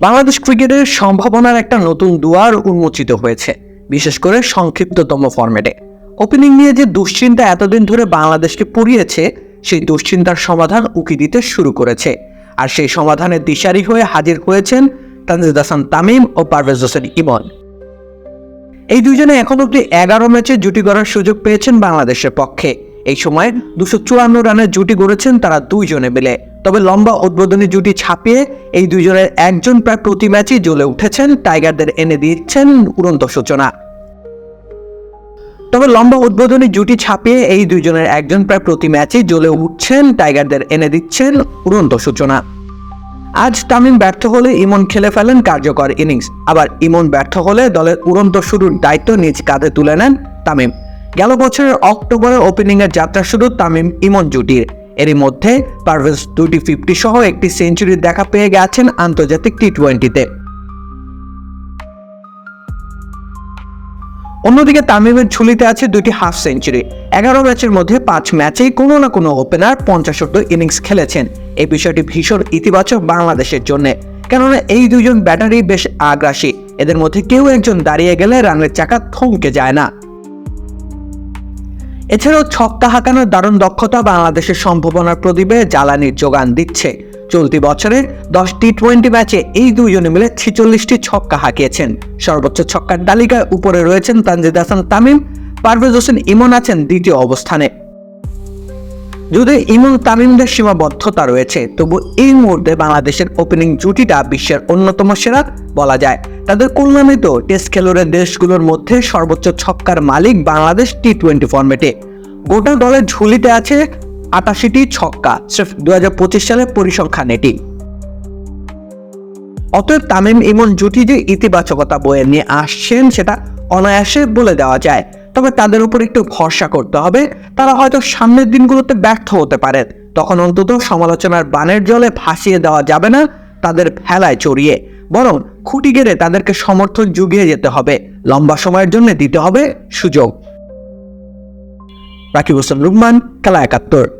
বাংলাদেশ ক্রিকেটের সম্ভাবনার একটা নতুন দুয়ার উন্মোচিত হয়েছে, বিশেষ করে সংক্ষিপ্ততম ফরম্যাটে। ওপেনিং নিয়ে যে দুশ্চিন্তা এতদিন ধরে বাংলাদেশকে পুড়িয়েছে, সেই দুশ্চিন্তার সমাধান উকি দিতে শুরু করেছে। আর সেই সমাধানের দিশারি হয়ে হাজির হয়েছেন তানজিদ হাসান তামিম ও পারভেজ হোসেন ইমন। এই দুজনে এখন অব্দি এগারো ম্যাচে জুটি গড়ার সুযোগ পেয়েছেন বাংলাদেশের পক্ষে। এই সময় দুশো চুয়ান্ন রানের জুটি গড়েছেন তারা দুইজনে মিলে। তবে লম্বা উদ্বোধনী জুটি ছাপিয়ে এই দুজনের একজন প্রায় প্রতি ম্যাচই জ্বলে উঠেছেন। টাইগারদের এনে দিচ্ছেন উড়ন্ত সূচনা। তবে লম্বা উদ্বোধনী জুটি ছাপিয়ে এই দুজনের একজন প্রায় প্রতি ম্যাচেই জ্বলে উঠছেন। টাইগারদের এনে দিচ্ছেন উড়ন্ত সূচনা। আজ তামিম ব্যর্থ হলে ইমন খেলে ফেলেন কার্যকর ইনিংস। আবার ইমন ব্যর্থ হলে দলের উড়ন্ত শুরুর দায়িত্ব নিজ কাঁধে তুলে নেন তামিম। গেল বছরের অক্টোবরে ওপেনিংয়ের যাত্রা শুরু তামিম ইমন জুটির। এরই মধ্যে পারভেজ দুটি ফিফটি সহ একটি সেঞ্চুরির দেখা পেয়ে গেছেন আন্তর্জাতিক টি টোয়েন্টিতে অন্যদিকে তামিমের ঝুলিতে আছে দুটি হাফ সেঞ্চুরি এগারো ম্যাচের মধ্যে পাঁচ ম্যাচেই কোনো না কোনো ওপেনার পঞ্চাশোর্ধ ইনিংস খেলেছেন। এই বিষয়টি ভীষণ ইতিবাচক বাংলাদেশের জন্য। কেননা এই দুজন ব্যাটারি বেশ আগ্রাসী। এদের মধ্যে কেউ একজন দাঁড়িয়ে গেলে রানের চাকা থমকে যায় না। এছাড়াও ছক্কা হাঁকানোর দারুণ দক্ষতা বাংলাদেশের সম্ভাবনার প্রদীপে জ্বালানির যোগান দিচ্ছে। চলতি বছরে দশ টি টোয়েন্টি ম্যাচে এই দুইজনে মিলে ছিচল্লিশটি ছক্কা হাঁকিয়েছেন। সর্বোচ্চ ছক্কার তালিকায় উপরে রয়েছেন তানজিদ হাসান তামিম, পারভেজ হোসেন ইমন আছেন দ্বিতীয় অবস্থানে। যদি ইমন তামিমদের সীমাবদ্ধতা রয়েছে, তবু এই মুহূর্তে বাংলাদেশের ওপেনিং জুটিটা বিশ্বের অন্যতম সেরা বলা যায়। তাদের কল্যাণিত টেস্ট খেলোয়াড়ের দেশগুলোর মধ্যে সর্বোচ্চ ছক্কার মালিক বাংলাদেশ টি টোয়েন্টি ফর্মেটে গোটা দলের ঝুলিতে আছে আটাশিটি ছক্কা, স্রেফ দু সালে পরিসংখ্যান এটি। অতএব তামিম ইমন জুটি যে ইতিবাচকতা বয়ে নিয়ে আসছেন সেটা অনায়াসে বলে দেওয়া যায়। তবে তাদের উপর একটু ভরসা করতে হবে। তারা হয়তো সামনের দিনগুলোতে ব্যর্থ হতে পারেন। তখন অন্তত সমালোচনার বানের জলে ভাসিয়ে দেওয়া যাবে না তাদের ভেলায় চড়িয়ে। বরং খুঁটি গেড়ে তাদেরকে সমর্থন জুগিয়ে যেতে হবে। লম্বা সময়ের জন্য দিতে হবে সুযোগ। রাকিব হোসেন, রুকমান, খেলা একাত্তর।